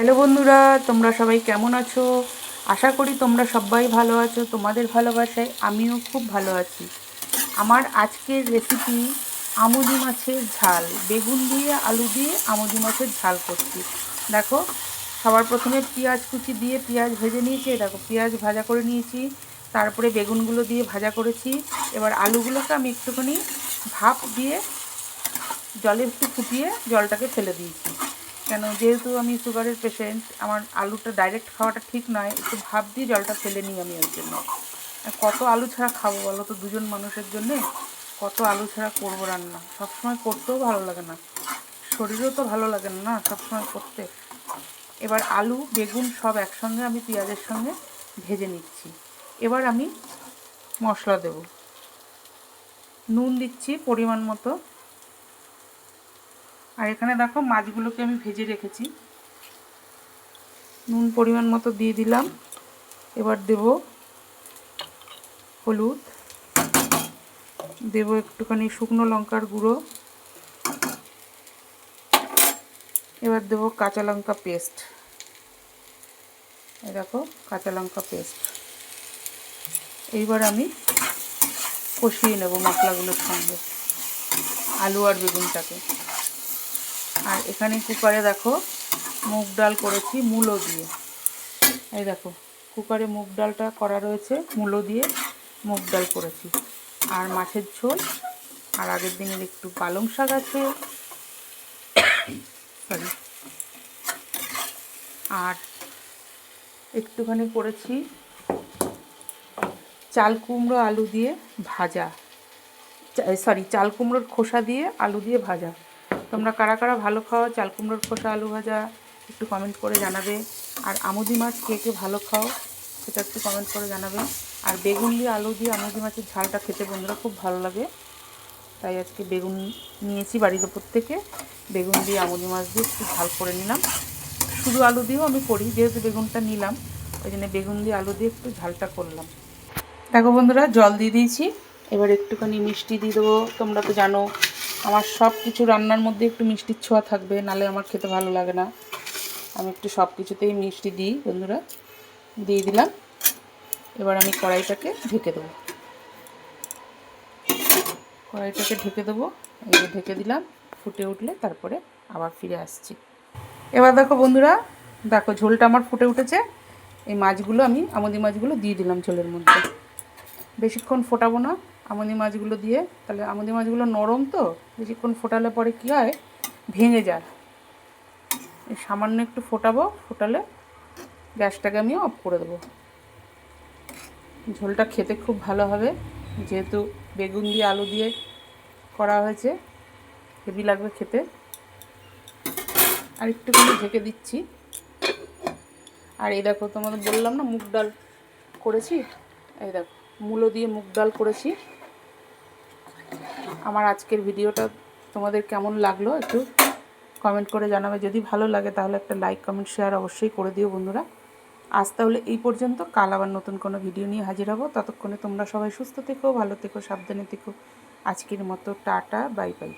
Hello বন্ধুরা, তোমরা সবাই কেমন আছো? আশা করি তোমরা সবাই ভালো আছো, তোমাদের ভালোবাসায় আমিও খুব ভালো আছি। আমার আজকের রেসিপি আমুদি মাছের ঝাল। বেগুন দিয়ে, আলু দিয়ে আমুদি মাছের ঝাল করছি। দেখো, সবার প্রথমে পেঁয়াজ কুচি দিয়ে পেঁয়াজ ভেজে নিয়েছি। দেখো, পেঁয়াজ ভাজা করে নিয়েছি। তারপরে বেগুনগুলো দিয়ে ভাজা করেছি। এবার আলুগুলোকে আমি একটুখানি ভাপ দিয়ে জলে একটু ফুটিয়ে জলটাকে ফেলে দিয়েছি। কেন? যেহেতু আমি সুগারের পেশেন্ট আমার আলুটা ডাইরেক্ট খাওয়াটা ঠিক নয়, একটু ভাব দিয়ে জলটা ফেলে নিই আমি ওর জন্য। কত আলু ছাড়া খাব বলো তো দুজন মানুষের জন্যে? কত আলু ছাড়া করব রান্না? সবসময় করতেও ভালো লাগে না। শরীরেও তো ভালো লাগে না না? সবসময় করতে। এবার আলু, বেগুন সব একসঙ্গে আমি পেঁয়াজের সঙ্গে ভেজে নিচ্ছি। এবার আমি মশলা দেব। নুন দিচ্ছি পরিমাণ মতো। আর এখানে দেখো মাছগুলোকে আমি ভেজে রেখেছি। নুন পরিমাণ মতো দিয়ে দিলাম। এবার দেব হলুদ। দেব একটুখানি শুকনো লঙ্কার গুঁড়ো। এবার দেব কাঁচা লঙ্কা পেস্ট। এই দেখো, কাঁচা লঙ্কা পেস্ট। এইবার আমি কষিয়ে নেব মশলাগুলোর সঙ্গে, আলু আর বেগুনটাকে। আর এখানে কুকারে দেখো মুগ ডাল করেছি মূলো দিয়ে। এই দেখো, কুকারে মুগ ডালটা করা রয়েছে, মূলো দিয়ে মুগ ডাল করেছি। আর মাছের ঝোল, আর আগের দিনের একটু পালং শাক আছে। সরি আর একটুখানি করেছি চাল কুমড়ো আলু দিয়ে ভাজা। সরি চাল কুমড়োর খোসা দিয়ে আলু দিয়ে ভাজা। তোমরা কারা কারা ভালো খাও? চাল কুমড়োর খোসা, আলু ভাজা, একটু কমেন্ট করে জানাবে। আর আমুদি মাছ কে কে ভালো খাও, সেটা একটু কমেন্ট করে জানাবে। আর বেগুন দিয়ে আলু দিয়ে আমুদি মাছের ঝালটা খেতে বন্ধুরা খুব ভালো লাগে। তাই আজকে বেগুন নিয়েছি বাড়ির ওপর থেকে। বেগুন দিয়ে আমুদি মাছ দিয়ে একটু ঝাল করে নিলাম। শুধু আলু দিয়েও আমি করি, যেহেতু বেগুনটা নিলাম, ওই জন্য বেগুন দিয়ে আলু দিয়ে একটু ঝালটা করলাম। দেখো বন্ধুরা, জল দিয়ে দিয়েছি। এবার একটুখানি মিষ্টি দিয়ে দেবো। তোমরা তো জানো আমার সব কিছু রান্নার মধ্যে একটু মিষ্টির ছোঁয়া থাকবে, নালে আমার খেতে ভালো লাগে না। আমি একটু সব কিছুতেই মিষ্টি দিই, বন্ধুরা। দিয়ে দিলাম। এবার আমি কড়াইটাকে ঢেকে দেবো। কড়াইটাকে ঢেকে দেবো। এই যে ঢেকে দিলাম, ফুটে উঠলে তারপরে আবার ফিরে আসছি। এবার দেখো বন্ধুরা, দেখো ঝোলটা আমার ফুটে উঠেছে। এই মাছগুলো আমি আমাদের মাছগুলো দিয়ে দিলাম ঝোলের মধ্যে। বেশিক্ষণ ফোটাবো না। আমনি মাছগুলো দিয়ে, তাহলে আমনি মাছগুলো নরম তো, বেশিক্ষণ ফোটালে পরে কী হয়? ভেঙে যায়। সামান্য একটু ফোটাবো, ফোটালে গ্যাসটাকে আমি অফ করে দেবো। ঝোলটা খেতে খুব ভালো হবে, যেহেতু বেগুন দিয়ে আলু দিয়ে করা হয়েছে, হেভি লাগবে খেতে। আর একটুখানি ঢেকে দিচ্ছি। আর এই দেখো, তোমাদের বললাম না, মুগ ডাল করেছি? এই দেখো, মূলো দিয়ে মুগ ডাল করেছি। আমার আজকের ভিডিওটা তোমাদের কেমন লাগল একটু কমেন্ট করে জানাবে। যদি ভালো লাগে তাহলে একটা লাইক কমেন্ট শেয়ার অবশ্যই করে দিও বন্ধুরা। আজ তাহলে এই পর্যন্ত। কাল আবার নতুন কোনো ভিডিও নিয়ে হাজির হব। ততক্ষণে তোমরা সবাই সুস্থ থেকো, ভালো থেকো, সাবধানে থেকো। আজকের মতো টাটা বাই বাই